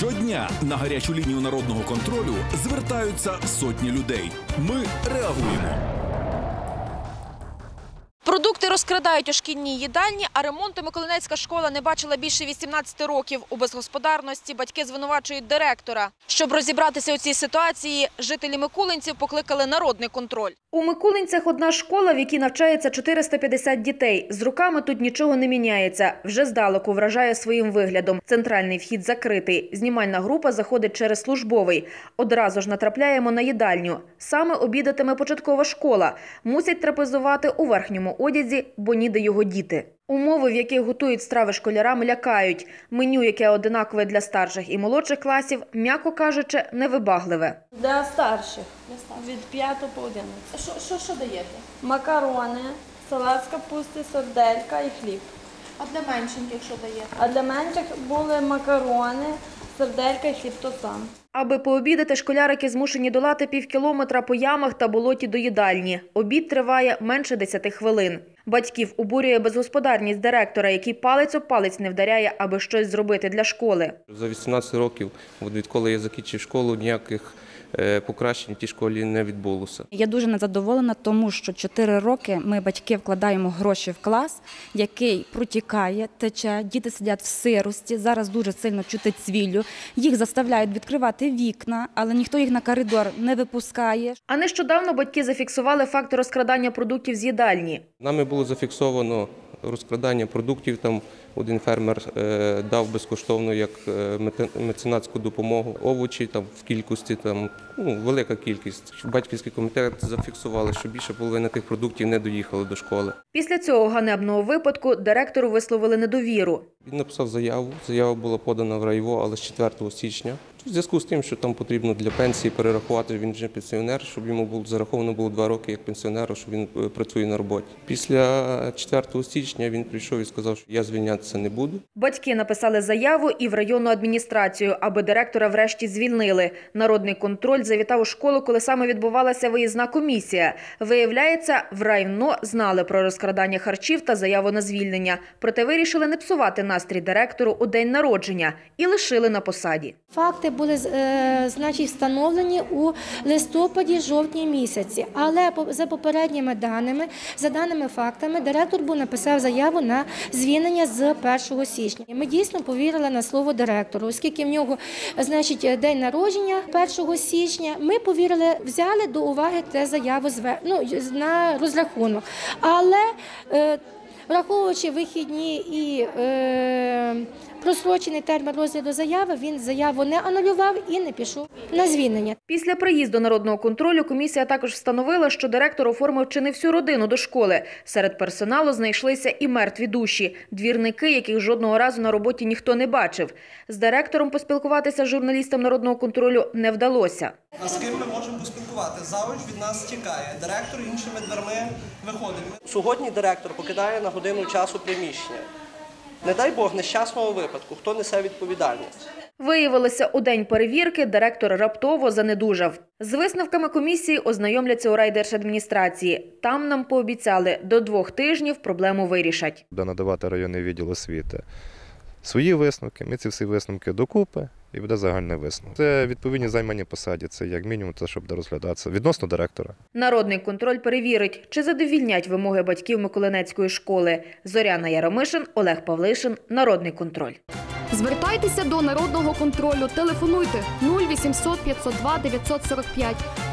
Щодня на гарячу лінію народного контролю звертаються сотні людей. Ми реагуємо. Продукти розкрадають у шкільній їдальні, а ремонту Миколинецька школа не бачила більше 18 років. У безгосподарності батьки звинувачують директора. Щоб розібратися у цій ситуації, жителі Микулинців покликали народний контроль. У Микулинцях одна школа, в якій навчається 450 дітей. З руками тут нічого не міняється. Вже здалеку вражає своїм виглядом. Центральний вхід закритий. Знімальна група заходить через службовий. Одразу ж натрапляємо на їдальню. Саме обідатиме початкова школа. Мусять трапезувати у верхньому одязі, бо ніде його діти. Умови, в яких готують страви школярам, лякають. Меню, яке одинакове для старших і молодших класів, м'яко кажучи, невибагливе. Для старших. Від 5 по 11. Що, що, що даєте? Макарони, салат з капусти, сарделька і хліб. А для меншеньких що даєте? А для менших були макарони, сарделька і хліб то сам. Аби пообідати, школярики змушені долати півкілометра по ямах та болоті до їдальні. Обід триває менше 10 хвилин. Батьків обурює безгосподарність директора, який палець об палець не вдаряє, аби щось зробити для школи. За 18 років, відколи я закінчив школу, ніяких е, покращень в тій школі не відбулося. Я дуже незадоволена, тому що 4 роки ми, батьки, вкладаємо гроші в клас, який протікає, тече, діти сидять в сирості, зараз дуже сильно чути цвіллю. Їх заставляють відкривати вікна, але ніхто їх на коридор не випускає. А нещодавно батьки зафіксували факт розкрадання продуктів з їдальні. Нами було зафіксовано розкрадання продуктів. Там один фермер е, дав безкоштовно як е, меценатську допомогу овочі там в кількості, там ну, велика кількість. Батьківський комітет зафіксували, що більше половини тих продуктів не доїхали до школи. Після цього ганебного випадку директору висловили недовіру. Він написав заяву. Заява була подана в райво, але з 4 січня. В зв'язку з тим, що там потрібно для пенсії перерахувати, він вже пенсіонер, щоб йому було зараховано було два роки як пенсіонеру, що він е, працює на роботі. Після 4 січня він прийшов і сказав, що я звільнятися не буду. Батьки написали заяву і в районну адміністрацію, аби директора врешті звільнили. Народний контроль завітав у школу, коли саме відбувалася виїзна комісія. Виявляється, в райно знали про розкрадання харчів та заяву на звільнення. Проте вирішили не псувати настрій директору у день народження і лишили на посаді. Факти були е, значить, встановлені у листопаді-жовтні місяці. Але по- за попередніми даними, за даними фактами, директор був написав заяву на звільнення з 1 січня. Ми дійсно повірили на слово директору, оскільки в нього значить, день народження 1 січня. Ми повірили, взяли до уваги те заяву ну, на розрахунок. Але е, Враховуючи вихідні і е, просрочений термін розгляду заяви, він заяву не анулював і не пішов на звільнення. Після приїзду народного контролю комісія також встановила, що директор оформив чи не всю родину до школи. Серед персоналу знайшлися і мертві душі, двірники, яких жодного разу на роботі ніхто не бачив. З директором поспілкуватися журналістам народного контролю не вдалося. А з ким ми можемо поспілкувати? Завуч від нас тікає. Директор іншими дверми виходить. Сьогодні директор покидає на годину часу приміщення. Не дай Бог, нещасного випадку. Хто несе відповідальність? Виявилося, у день перевірки директор раптово занедужав. З висновками комісії ознайомляться у райдержадміністрації. Там нам пообіцяли, до двох тижнів проблему вирішать. буде надавати районний відділ освіти свої висновки. Ми ці всі висновки докупи і буде загальний висновок. Це відповідні займані посаді, це як мінімум те, щоб розглядатися відносно директора. Народний контроль перевірить, чи задовільнять вимоги батьків Миколинецької школи. Зоряна Яромишин, Олег Павлишин. Народний контроль. Звертайтеся до народного контролю. Телефонуйте 0800 502 945